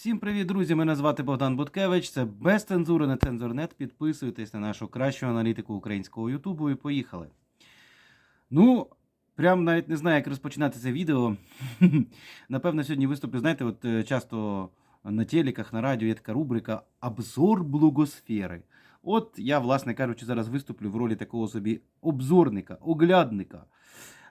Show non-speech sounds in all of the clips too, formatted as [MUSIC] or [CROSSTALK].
Всім привіт, друзі! Мене звати Богдан Буткевич. Це без цензури на цензурнет. Підписуйтесь на нашу кращу аналітику українського Ютубу і поїхали. Ну, прям навіть не знаю, як розпочинати це відео. [LAUGHS] Напевно, сьогодні виступлю, знаєте, от е, часто на телеках, на радіо є така рубрика Обзор блогосфери. От я, власне кажучи, зараз виступлю в ролі такого собі обзорника, оглядника.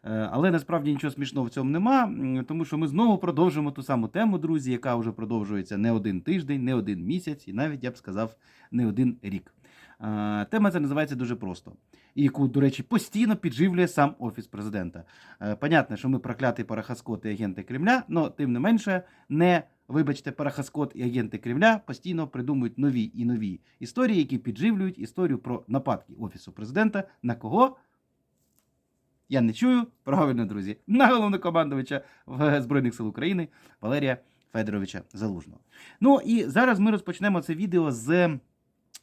Е, Але насправді нічого смішного в цьому нема, тому що ми знову продовжимо ту саму тему, друзі, яка вже продовжується не один тиждень, не один місяць, і навіть я б сказав, не один рік. Е, Тема ця називається дуже просто, і яку, до речі, постійно підживлює сам офіс президента. Е, Понятно, що ми проклятий парахаскот і агенти Кремля, але тим не менше, не вибачте, парахаскот і агенти Кремля постійно придумують нові і нові історії, які підживлюють історію про нападки офісу президента на кого? Я не чую. Правильно, друзі, на головнокомандувача Збройних сил України Валерія Федоровича Залужного. Ну і зараз ми розпочнемо це відео з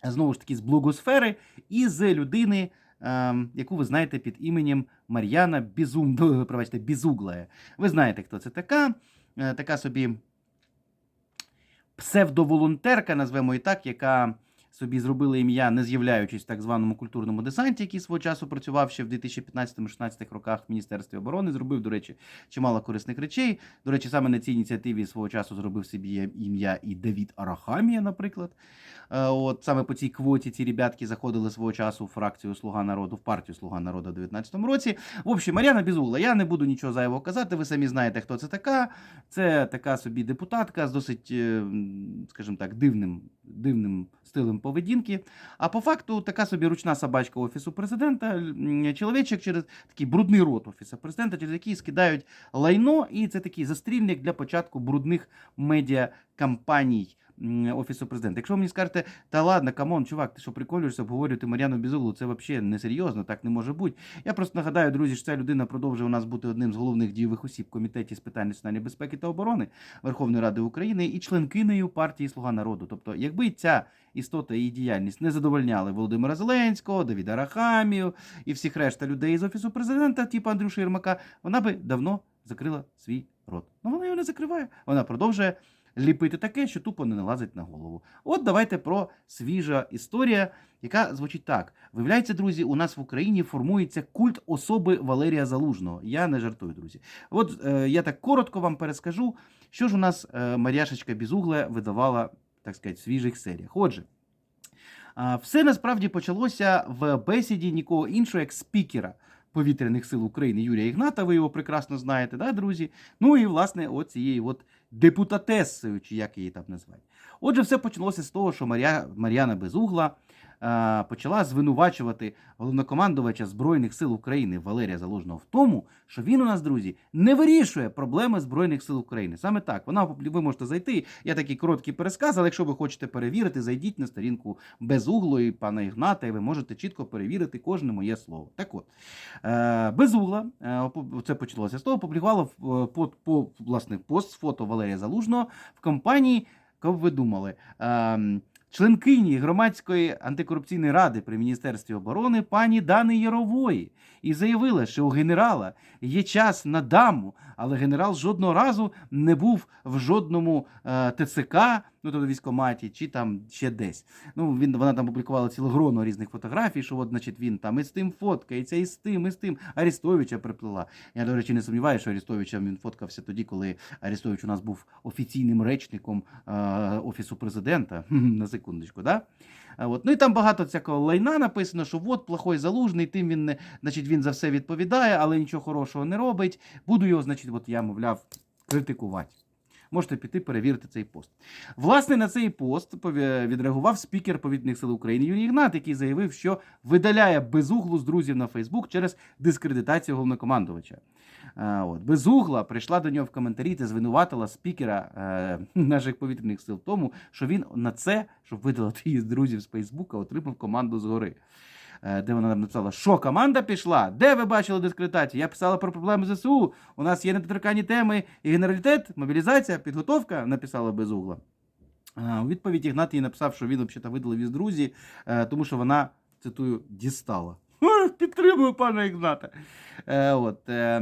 знову ж таки з блогосфери і з людини, ем, яку ви знаєте під іменем Мар'яна Бізум, пробачте, Бізуглая. Ви знаєте, хто це така. Е, така собі псевдоволонтерка, назвемо і так, яка собі зробила ім'я, не з'являючись в так званому культурному десанті, який свого часу працював ще в 2015-16 роках в Міністерстві оборони. Зробив, до речі, чимало корисних речей. До речі, саме на цій ініціативі свого часу зробив собі ім'я і Давід Арахамія, наприклад. Е, От саме по цій квоті ці ребятки заходили свого часу в фракцію Слуга народу, в партію Слуга народу в 19 році. В общем, Мар'яна Бізугла, я не буду нічого зайвого казати. Ви самі знаєте, хто це така. Це така собі депутатка з досить, е, скажімо так, дивним, дивним стилем поведінки. А по факту така собі ручна собачка офісу президента, чоловічок через такий брудний рот офісу президента, через який скидають лайно, і це такий застрільник для початку брудних медіакампаній. Офісу президента. Якщо ви мені скажете, та ладно, камон, чувак, ти що приколюєшся, обговорювати Мар'яну Бізуглу, це взагалі несерйозно, так не може бути. Я просто нагадаю, друзі, що ця людина продовжує у нас бути одним з головних дієвих осіб в комітеті з питань національної безпеки та оборони Верховної Ради України і членкинею партії Слуга народу. Тобто, якби ця істота і діяльність не задовольняли Володимира Зеленського, Давіда Рахамію і всіх решта людей з офісу президента, типу Андрюша Єрмака, вона би давно закрила свій рот. Ну вона його не закриває. Вона продовжує ліпити таке, що тупо не налазить на голову. От давайте про свіжа історія, яка звучить так: виявляється, друзі, у нас в Україні формується культ особи Валерія Залужного. Я не жартую, друзі. От е, я так коротко вам перескажу, що ж у нас е, Мар'яшечка Бізугле видавала, так сказати, в свіжих серіях. Отже. Все насправді почалося в бесіді нікого іншого, як спікера повітряних сил України Юрія Ігната. Ви його прекрасно знаєте, да, друзі? Ну і власне, оцієї от депутатесою, чи як її там назвати. Отже, все почалося з того, що Марія Мар'яна Безугла почала звинувачувати головнокомандувача Збройних сил України Валерія Залужного в тому, що він у нас, друзі, не вирішує проблеми Збройних сил України. Саме так. Вона ви можете зайти. Я такий короткий пересказ, але якщо ви хочете перевірити, зайдіть на сторінку Безуглої пана Ігната, і ви можете чітко перевірити кожне моє слово. Так от, е, Безугла, е, це почалося з того, опублікувала е, по, по, власне пост фото Валерія Залужного в компанії, кого ви думали, ем, членкині громадської антикорупційної ради при міністерстві оборони пані Дани Ярової і заявила, що у генерала є час на даму, але генерал жодного разу не був в жодному е, ТЦК, ну тобто військоматі, чи там ще десь. Ну він вона там публікувала ціле гроно різних фотографій, що от, значить, він там і з тим фоткається, і з тим, і з тим. Арестовича приплила. Я, до речі, не сумніваюся, що Арестовичем він фоткався тоді, коли Арестович у нас був офіційним речником е, офісу президента. [LAUGHS] секундочку, да? От. Ну і там багато всякого лайна написано, що от плохой залужний, тим він не, значить, він за все відповідає, але нічого хорошого не робить. Буду його, значить, от я, мовляв, критикувати. Можете піти перевірити цей пост. Власне, на цей пост відреагував спікер повітряних сил України Юрій Ігнат, який заявив, що видаляє безуглу з друзів на Фейсбук через дискредитацію головнокомандувача. От. Безугла прийшла до нього в коментарі та звинуватила спікера е, [LAUGHS] наших повітряних сил в тому, що він на це, щоб видалити її з друзів з Фейсбука, отримав команду згори. Е, Де вона нам написала, що команда пішла? Де ви бачили дискредитацію? Я писала про проблеми ЗСУ. У нас є недоторкані теми і генералітет, мобілізація, підготовка, написала безугла. А, У відповідь Ігнат їй написав, що він взагалі видалив із друзі, е, тому що вона, цитую, дістала. Підтримую пана Ігната. Е, от, е,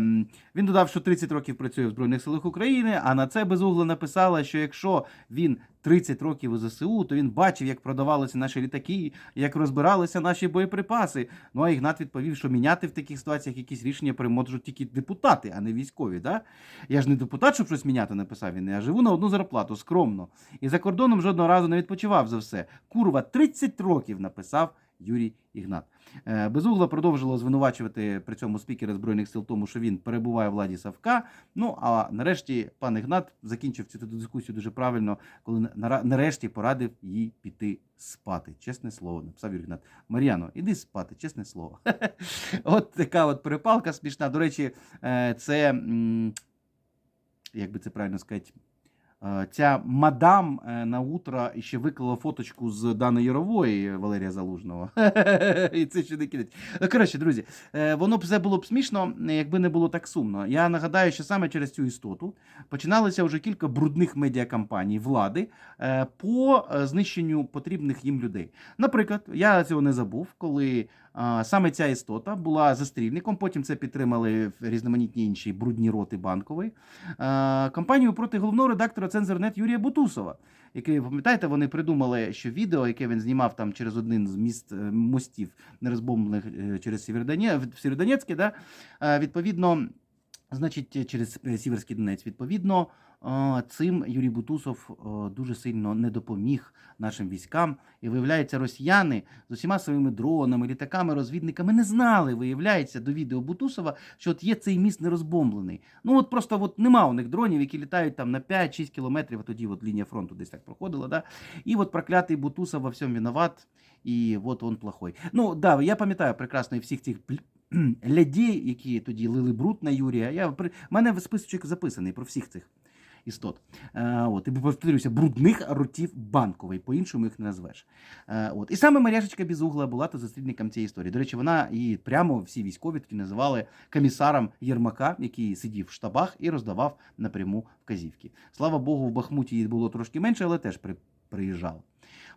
він додав, що 30 років працює в Збройних силах України, а на це безугла написала, що якщо він 30 років у ЗСУ, то він бачив, як продавалися наші літаки, як розбиралися наші боєприпаси. Ну а Ігнат відповів, що міняти в таких ситуаціях якісь рішення приможуть тільки депутати, а не військові. Да? Я ж не депутат, щоб щось міняти, написав він. Я живу на одну зарплату, скромно. І за кордоном жодного разу не відпочивав за все. Курва, 30 років написав Юрій Ігнат. Е, Безугла продовжило звинувачувати при цьому спікера Збройних сил тому, що він перебуває в владі Савка. Ну а нарешті пан Ігнат закінчив цю дискусію дуже правильно, коли нарешті порадив їй піти спати. Чесне слово, написав Юрій Ігнат. Мар'яно, іди спати, чесне слово. [LAUGHS] От така от перепалка смішна. До речі, е, це як би це правильно сказати. Е, Ця мадам е, на утро ще виклала фоточку з Дани Ярової Валерія Залужного. [LAUGHS] І це ще не кінець. Ну, Коротше, друзі, е, воно б все було б смішно, якби не було так сумно. Я нагадаю, що саме через цю істоту починалися вже кілька брудних медіакампаній влади е, по е, знищенню потрібних їм людей. Наприклад, я цього не забув, коли саме ця істота була застрільником. Потім це підтримали різноманітні інші брудні роти банкової. Кампанію проти головного редактора Цензорнет Юрія Бутусова, який, пам'ятаєте, вони придумали, що відео, яке він знімав там через один з міст е, мостів, нерозбомблених е, через Сєвєродонецьке, да, е, відповідно. Значить, через Сіверський Донець, відповідно, цим Юрій Бутусов е, дуже сильно не допоміг нашим військам. І виявляється, росіяни з усіма своїми дронами, літаками, розвідниками не знали, виявляється, до відео Бутусова, що от є цей міст нерозбомблений. Ну от просто от нема у них дронів, які літають там на 5-6 кілометрів, а тоді от лінія фронту десь так проходила. Да? І от проклятий Бутусов во всьому виноват, і от он плохой. Ну да, я пам'ятаю прекрасно і всіх цих лядей, які тоді лили бруд на Юрія. Я мене списочок записаний про всіх цих істот. Е, от, і повторюся, брудних ротів банковий, по-іншому їх не назвеш. Е, от. І саме Маряшечка Бізугла була то застрільником цієї історії. До речі, вона і прямо всі військові такі називали комісаром Єрмака, який сидів в штабах і роздавав напряму вказівки. Слава Богу, в Бахмуті її було трошки менше, але теж при, приїжджав.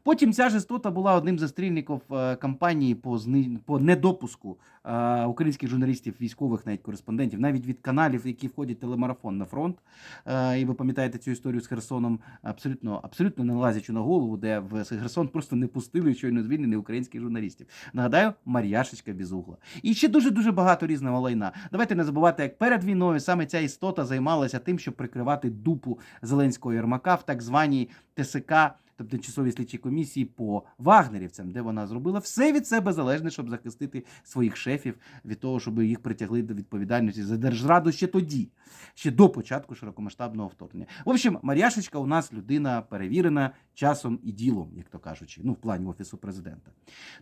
Потім ця ж істота була одним з застрільників е, кампанії по, зни... по недопуску е, українських журналістів, військових, навіть кореспондентів, навіть від каналів, які входять телемарафон на фронт. Е, і ви пам'ятаєте цю історію з Херсоном, абсолютно, абсолютно не лазячи на голову, де в Херсон просто не пустили щойно звільнених українських журналістів. Нагадаю, Мар'яшечка Безугла. І ще дуже дуже багато різного лайна. Давайте не забувати, як перед війною саме ця істота займалася тим, щоб прикривати дупу Зеленського Єрмака в так званій ТСК. Тобто тимчасовій слідчій комісії по вагнерівцям, де вона зробила все від себе залежне, щоб захистити своїх шефів від того, щоб їх притягли до відповідальності за держраду ще тоді, ще до початку широкомасштабного вторгнення. В общем, Мар'яшечка у нас людина перевірена часом і ділом, як то кажучи, ну в плані офісу президента.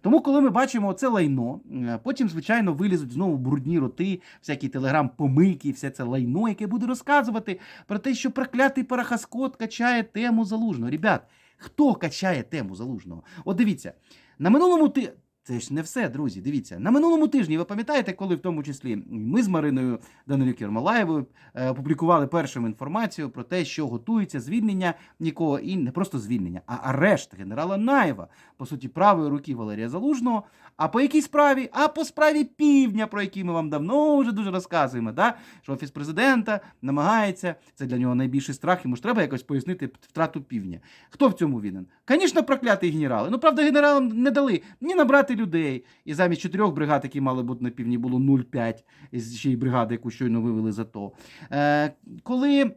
Тому, коли ми бачимо це лайно, е, потім, звичайно, вилізуть знову брудні роти, всякі телеграм-помийки, все це лайно, яке буде розказувати про те, що проклятий парахаскот качає тему залужного. Ребят. Хто качає тему залужного? От дивіться, на минулому ти. Це ж не все, друзі. Дивіться, на минулому тижні ви пам'ятаєте, коли в тому числі ми з Мариною Данилюк Ермолаєвою е, опублікували першу інформацію про те, що готується звільнення нікого і не просто звільнення, а арешт генерала Наєва, по суті, правої руки Валерія Залужного. А по якій справі? А по справі півдня, про який ми вам давно вже дуже розказуємо. Да? Що офіс президента намагається, це для нього найбільший страх, йому ж треба якось пояснити втрату півдня. Хто в цьому винен? Звісно, проклятий генерали. Ну, правда, генералам не дали ні набрати людей. І замість чотирьох бригад, які мали бути на півдні, було 0,5, з цієї бригади, яку щойно вивели за то. Е, коли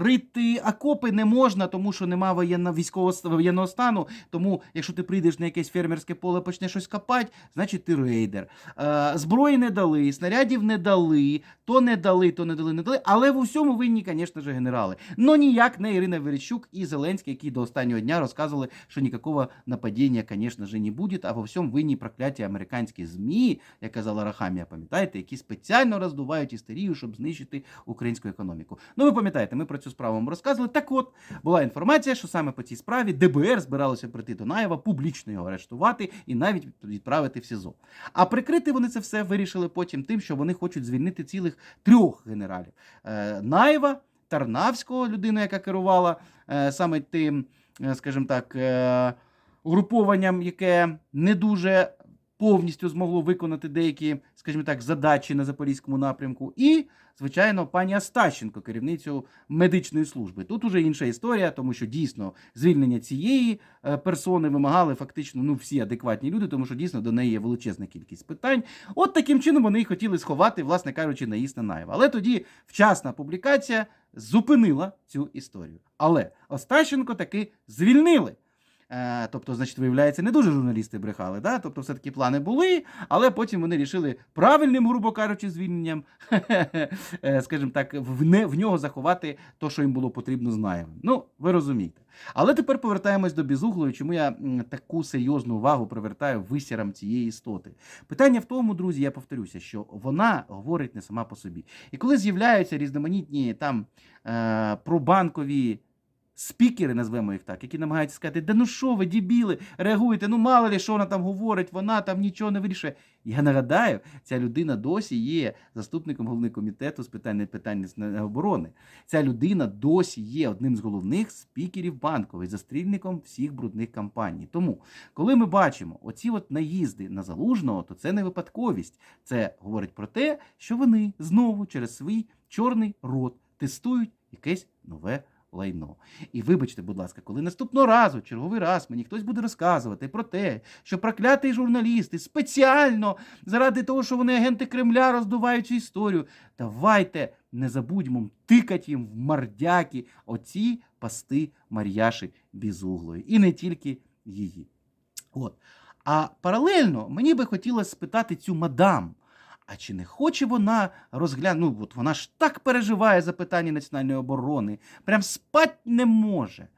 Рити окопи не можна, тому що нема воєнно військового воєнного стану. Тому, якщо ти прийдеш на якесь фермерське поле, почнеш щось копати, значить ти рейдер. Е, зброї не дали, снарядів не дали, то не дали, то не дали, не дали. Але в усьому винні, звісно ж, генерали. Ну ніяк не Ірина Верещук і Зеленський, які до останнього дня розказували, що ніякого нападіння, звісно ж, не буде, а во всьому винні прокляті американські ЗМІ, як казала Рахамія, пам'ятаєте, які спеціально роздувають істерію, щоб знищити українську економіку. Ну, ви пам'ятаєте, ми про цю справу вам розказували. Так от була інформація, що саме по цій справі ДБР збиралося прийти до Наєва, публічно його арештувати і навіть відправити в СІЗО. А прикрити вони це все вирішили потім тим, що вони хочуть звільнити цілих трьох генералів: Е, Наєва, Тарнавського, людину, яка керувала е, саме тим, е, скажімо так, угрупованням, яке не дуже повністю змогло виконати деякі, скажімо так, задачі на запорізькому напрямку. І, звичайно, пані Астащенко, керівницю медичної служби. Тут уже інша історія, тому що дійсно звільнення цієї е, персони вимагали фактично ну всі адекватні люди, тому що дійсно до неї є величезна кількість питань. От таким чином вони й хотіли сховати, власне кажучи, наїзд на Наєва. Але тоді вчасна публікація зупинила цю історію. Але Остащенко таки звільнили. Е, тобто, значить, виявляється, не дуже журналісти брехали. Да? Тобто, все-таки плани були, але потім вони рішили правильним, грубо кажучи, звільненням, [LAUGHS] е, скажімо так, в, не, в нього заховати те, що їм було потрібно з Наєвим. Ну, ви розумієте. Але тепер повертаємось до Безуглої, чому я таку серйозну увагу привертаю висірам цієї істоти. Питання в тому, друзі, я повторюся, що вона говорить не сама по собі. І коли з'являються різноманітні там е, пробанкові спікери, назвемо їх так, які намагаються сказати, да ну що ви, дібіли, реагуйте, ну мало ли, що вона там говорить, вона там нічого не вирішує. Я нагадаю, ця людина досі є заступником головного комітету з питань питань оборони. Ця людина досі є одним з головних спікерів банкової, застрільником всіх брудних кампаній. Тому, коли ми бачимо оці от наїзди на залужного, то це не випадковість. Це говорить про те, що вони знову через свій чорний рот тестують якесь нове лайно. І вибачте, будь ласка, коли наступного разу, черговий раз, мені хтось буде розказувати про те, що проклятий журналісти спеціально заради того, що вони агенти Кремля роздувають цю історію. Давайте не забудьмо тикати їм в мордяки оці пасти Мар'яші Бізуглої. І не тільки її. От. А паралельно мені би хотілося спитати цю мадам. А чи не хоче вона розглянути? Ну, от вона ж так переживає за питання національної оборони, прям спать не може.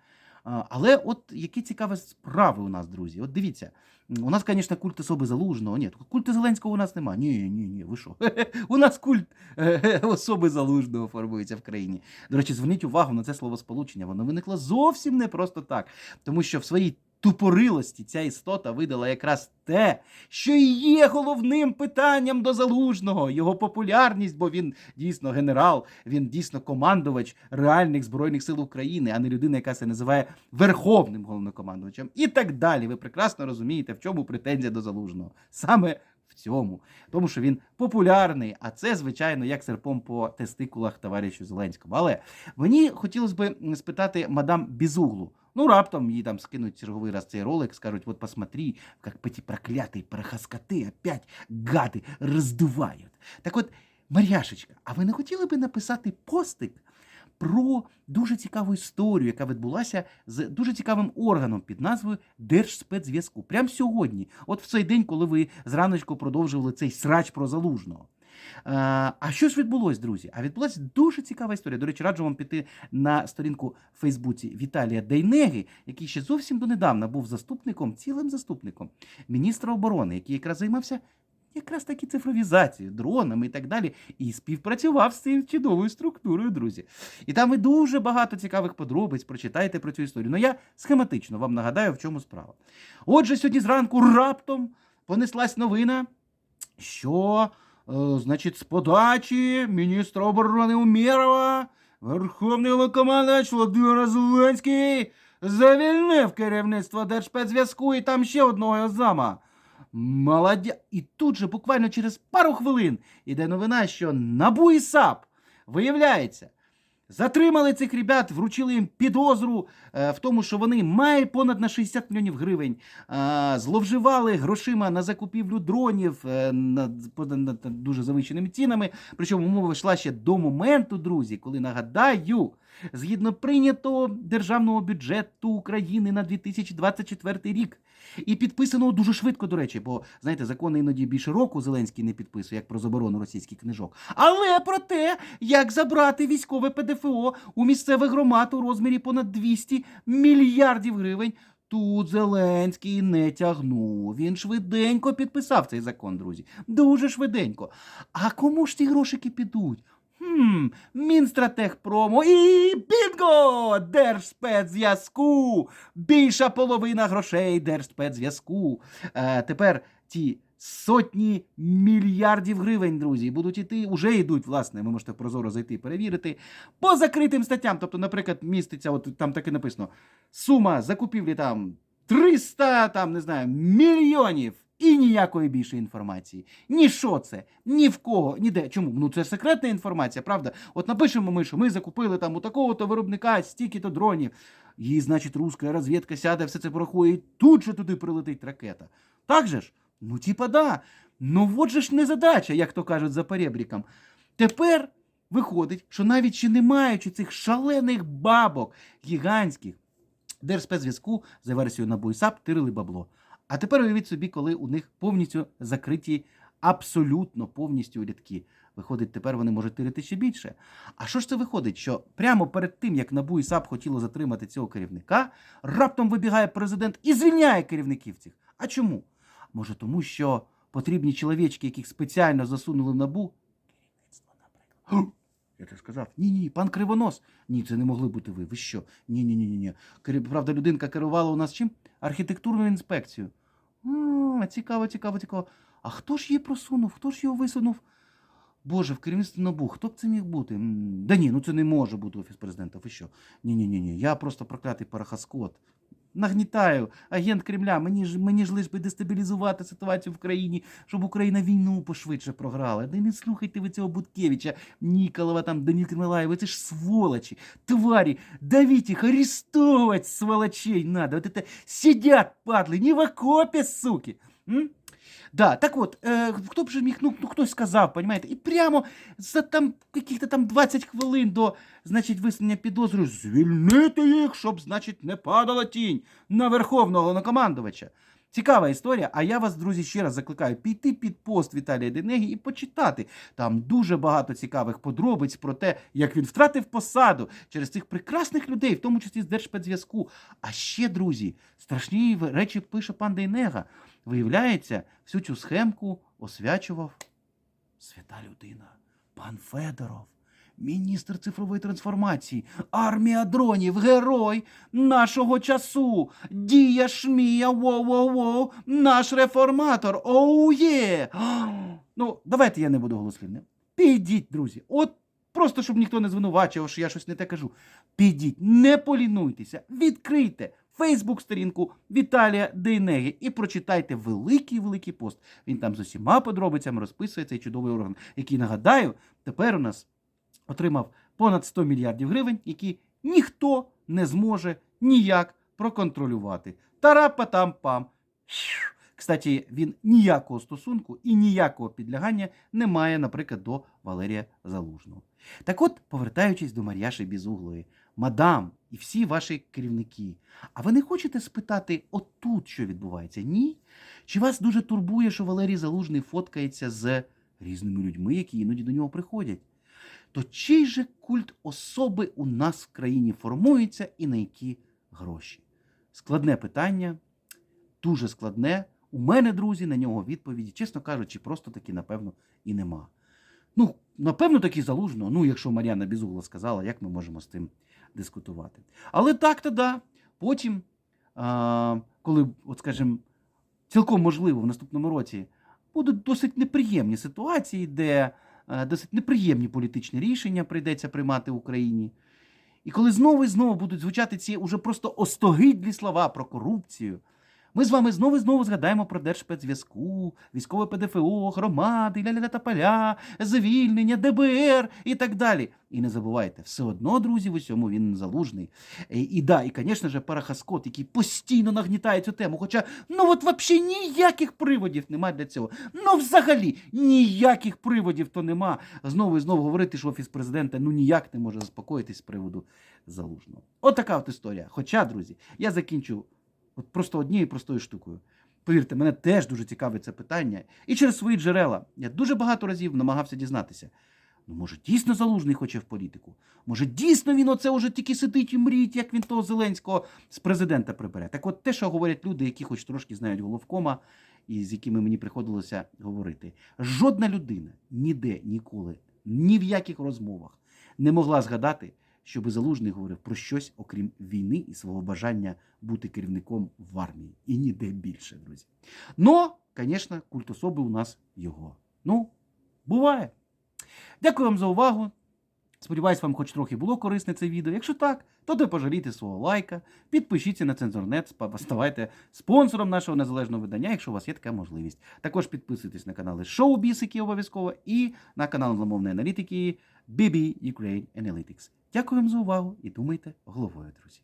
Але от які цікаві справи у нас, друзі. От дивіться, у нас, звісно, культ особи залужного. Ні, культу Зеленського у нас немає. Ні, ні, ні, ви що? [LAUGHS] У нас культ е, [LAUGHS] особи залужного формується в країні. До речі, зверніть увагу на це словосполучення. Воно виникло зовсім не просто так, тому що в своїй тупорилості ця істота видала якраз те, що і є головним питанням до залужного, його популярність, бо він дійсно генерал, він дійсно командувач реальних збройних сил України, а не людина, яка себе називає верховним головнокомандувачем, і так далі. Ви прекрасно розумієте, в чому претензія до залужного. Саме в цьому, тому що він популярний, а це, звичайно, як серпом по тестикулах товаришу Зеленського. Але мені хотілося б спитати мадам Бізуглу. Ну, раптом їй там скинуть черговий раз цей ролик, скажуть, вот посмотри, как эти проклятые парохоскоты опять гады роздувають. Так от, Мар'яшечка, а ви не хотіли би написати постик про дуже цікаву історію, яка відбулася з дуже цікавим органом під назвою Держспецзв'язку. Прямо сьогодні, от в цей день, коли ви зраночку продовжували цей срач про залужного. А, а що ж відбулось, друзі? А відбулася дуже цікава історія. До речі, раджу вам піти на сторінку в Фейсбуці Віталія Дейнеги, який ще зовсім донедавна був заступником, цілим заступником міністра оборони, який якраз займався якраз таки цифровізацією, дронами і так далі, і співпрацював з цією чудовою структурою, друзі. І там ви дуже багато цікавих подробиць прочитаєте про цю історію. Ну я схематично вам нагадаю, в чому справа. Отже, сьогодні зранку раптом понеслась новина, що. Е, Значить, з подачі міністра оборони Умєрова, Верховний Локомандач Володимир Зеленський завільнив керівництво Держспецзв'язку і там ще одного зама. Молодя. І тут же, буквально через пару хвилин, іде новина, що НАБУ і САП, виявляється, Затримали цих ребят, вручили їм підозру е, в тому, що вони мають понад на 60 мільйонів гривень, е, зловживали грошима на закупівлю дронів е, на, по- на, на дуже завищеними цінами. Причому мова йшла ще до моменту, друзі, коли нагадаю, згідно прийнятого державного бюджету України на 2024 рік. І підписано дуже швидко, до речі, бо знаєте, закони іноді більше року Зеленський не підписує, як про заборону російських книжок. Але про те, як забрати військове ПДФО у місцевих громад у розмірі понад 200 мільярдів гривень. Тут Зеленський не тягнув. Він швиденько підписав цей закон, друзі. Дуже швиденько. А кому ж ті грошики підуть? Хм, Мінстратехпромо і бінго! Держспецзв'язку! Більша половина грошей Держспецзв'язку. Е, тепер ті сотні мільярдів гривень, друзі, будуть іти, уже йдуть, власне, ви можете прозоро зайти перевірити, по закритим статтям. Тобто, наприклад, міститься, от там таки написано, сума закупівлі там 300, там, не знаю, мільйонів І ніякої більше інформації. Ні що це, ні в кого, ніде. Чому? Ну це ж секретна інформація, правда? От напишемо ми, що ми закупили там у такого-то виробника стільки-то дронів. І, значить, руська розвідка сяде, все це порахує, і тут же туди прилетить ракета. Так же ж? Ну, типа, да. Ну от же ж не задача, як то кажуть за перебріком. Тепер виходить, що навіть ще не маючи цих шалених бабок гігантських, Держспецзв'язку за версією НАБУ і САП тирили бабло. А тепер уявіть собі, коли у них повністю закриті абсолютно повністю рядки. Виходить, тепер вони можуть тирити ще більше. А що ж це виходить? Що прямо перед тим, як НАБУ і САП хотіло затримати цього керівника, раптом вибігає президент і звільняє керівників цих. А чому? Може, тому що потрібні чоловічки, яких спеціально засунули в НАБУ? Керівництво, наприклад. Я так сказав. Ні, ні, пан Кривонос. Ні, це не могли бути ви. Ви що? Ні, ні, ні, ні, ні. Правда, людинка керувала у нас чим? Архітектурною інспекцією. А, цікаво, цікаво, цікаво. А хто ж її просунув? Хто ж його висунув? Боже, в керівництві НАБУ, хто б це міг бути? М, Да ні, ну це не може бути офіс президента. Ви що? Ні, ні, ні, ні. Я просто проклятий парахаскот. Нагнітаю, агент Кремля, мені ж мені ж лиш би дестабілізувати ситуацію в країні, щоб Україна війну пошвидше програла. Да не слухайте ви цього Буткевича, Ніколова, там, Даніл Кремлаєва, це ж сволочі, тварі, давіть їх, арестовувати сволочей надо. Вот это сидять, падли, не в окопі, суки. М? Да, так от, е, хто б же міг, ну, ну хтось сказав, понімаєте, і прямо за там яких-то там 20 хвилин до, значить, висунення підозри звільнити їх, щоб, значить, не падала тінь на верховного головнокомандувача. Цікава історія, а я вас, друзі, ще раз закликаю піти під пост Віталія Денегі і почитати. Там дуже багато цікавих подробиць про те, як він втратив посаду через цих прекрасних людей, в тому числі з Держспецзв'язку. А ще, друзі, страшні речі пише пан Дейнега. Виявляється, всю цю схемку освячував свята людина, пан Федоров, міністр цифрової трансформації, армія дронів, герой нашого часу, дія шмія, воу-воу-воу, наш реформатор, оу є. Ну, давайте я не буду голослівним. Підіть, друзі, от просто щоб ніхто не звинувачував, що я щось не те кажу. Підіть, не полінуйтеся, відкрийте Фейсбук-сторінку Віталія Дейнеги і прочитайте великий великий пост. Він там з усіма подробицями розписує цей чудовий орган, який, нагадаю, тепер у нас отримав понад 100 мільярдів гривень, які ніхто не зможе ніяк проконтролювати. Тарапа-там-пам. Кстати, він ніякого стосунку і ніякого підлягання не має, наприклад, до Валерія Залужного. Так от, повертаючись до Мар'яші Бізуглої, мадам і всі ваші керівники, а ви не хочете спитати отут, що відбувається? Ні? Чи вас дуже турбує, що Валерій Залужний фоткається з різними людьми, які іноді до нього приходять? То чий же культ особи у нас в країні формується і на які гроші? Складне питання, дуже складне. У мене, друзі, на нього відповіді, чесно кажучи, просто таки, напевно, і нема. Ну, напевно, таки залужно. Ну, якщо Мар'яна Бізугла сказала, як ми можемо з тим дискутувати. Але так-то да. Потім, коли, от скажімо, цілком можливо в наступному році будуть досить неприємні ситуації, де досить неприємні політичні рішення прийдеться приймати в Україні. І коли знову і знову будуть звучати ці уже просто остогидлі слова про корупцію, ми з вами знову і знову згадаємо про Держспецзв'язку, військове ПДФО, громади, ля-ля-ля та поля, звільнення, ДБР і так далі. І не забувайте, все одно, друзі, в усьому він залужний. І, і да, і, звісно ж, Парахаскот, який постійно нагнітає цю тему. Хоча, ну от взагалі ніяких приводів немає для цього. Ну, взагалі, ніяких приводів то нема. Знову і знову говорити, що офіс президента ну ніяк не може заспокоїтись з приводу залужного. От така от історія. Хоча, друзі, я закінчу. От просто однією простою штукою. Повірте, мене теж дуже цікавить це питання. І через свої джерела я дуже багато разів намагався дізнатися. Ну, може, дійсно залужний хоче в політику? Може, дійсно він оце уже тільки сидить і мріють, як він того Зеленського з президента прибере. Так от те, що говорять люди, які хоч трошки знають головкома, і з якими мені приходилося говорити. Жодна людина ніде ніколи, ні в яких розмовах не могла згадати, щоби Залужний говорив про щось, окрім війни і свого бажання бути керівником в армії. І ніде більше, друзі. Ну, звісно, культ особи у нас його. Ну, буває. Дякую вам за увагу. Сподіваюсь, вам хоч трохи було корисне це відео. Якщо так, то не пожалійте свого лайка, підпишіться на цензорнет, ставайте спонсором нашого незалежного видання, якщо у вас є така можливість. Також підписуйтесь на канали Шоу Бісики обов'язково і на канал англомовної аналітики BB Ukraine Analytics. Дякую вам за увагу і думайте головою, друзі.